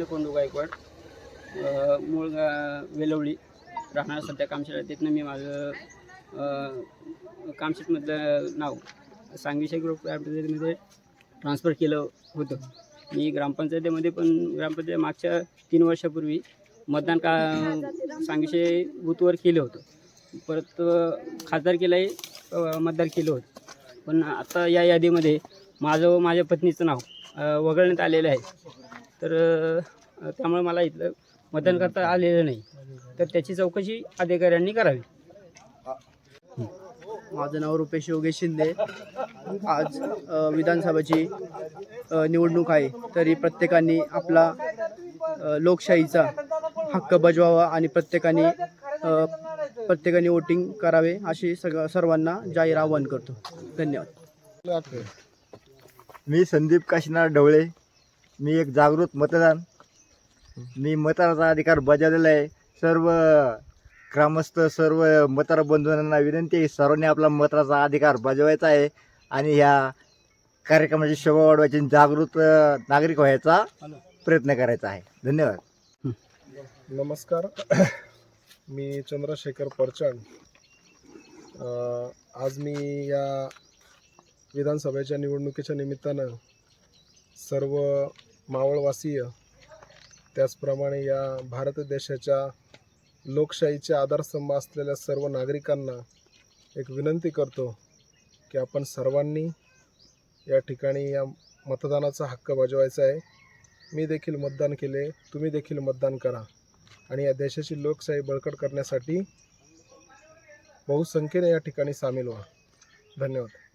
गोविंद कोंडू गायकवाड मूळ गा वेलवळी राहणार सध्या कामशेत. तिथनं मी माझं अ, कामशेतमधलं नाव सांगवीशे ग्रुप ग्रामपंचायतीमध्ये ट्रान्सफर केलं होतं. मी ग्रामपंचायतीमध्ये पण ग्रामपंचायत मागच्या तीन वर्षापूर्वी मतदान का सांगवीशे बूथवर केलं होतं. परत खासदार केलंही मतदार मतदान केलं होतं. पण आता या यादीमध्ये माझं व माझ्या पत्नीचं नाव वगळण्यात आलेलं आहे. तर त्यामुळे मला इथलं मतदान करता आलेलं नाही. तर त्याची चौकशी अधिकाऱ्यांनी करावी. माझं नाव रुपेश योगेश शिंदे. आज विधानसभेची निवडणूक आहे तरी प्रत्येकाने आपला लोकशाहीचा हक्क बजवावा आणि प्रत्येकाने प्रत्येकाने वोटिंग करावे अशी सग सर्वांना जाहीर आवाहन करतो. धन्यवाद. मी संदीप काशीनाथ ढवळे. मी एक जागृत मतदान मी मतदानाचा अधिकार बजावलेला आहे. सर्व ग्रामस्थ सर्व मतदार बंधूंना विनंती आहे सर्वांनी आपला मतदानाचा अधिकार बजावायचा आहे आणि ह्या कार्यक्रमाची शोभा वाढवायची आणि जागृत नागरिक व्हायचा प्रयत्न करायचा आहे. धन्यवाद. नमस्कार. मी चंद्रशेखर परचण. आज मी या विधानसभेच्या निवडणुकीच्या निमित्तानं सर्व मावळवासीय त्याचप्रमाणे या भारत देशाच्या लोकशाहीचे आधारस्तंभ असलेल्या सर्व नागरिकांना एक विनंती करतो की आपण सर्वांनी या ठिकाणी या मतदानाचा हक्क बजवायचा आहे. मी देखील मतदान केले तुम्ही देखील मतदान करा आणि या देशाची लोकशाही बळकट करण्यासाठी बहुसंख्येने या ठिकाणी सामील व्हा. धन्यवाद.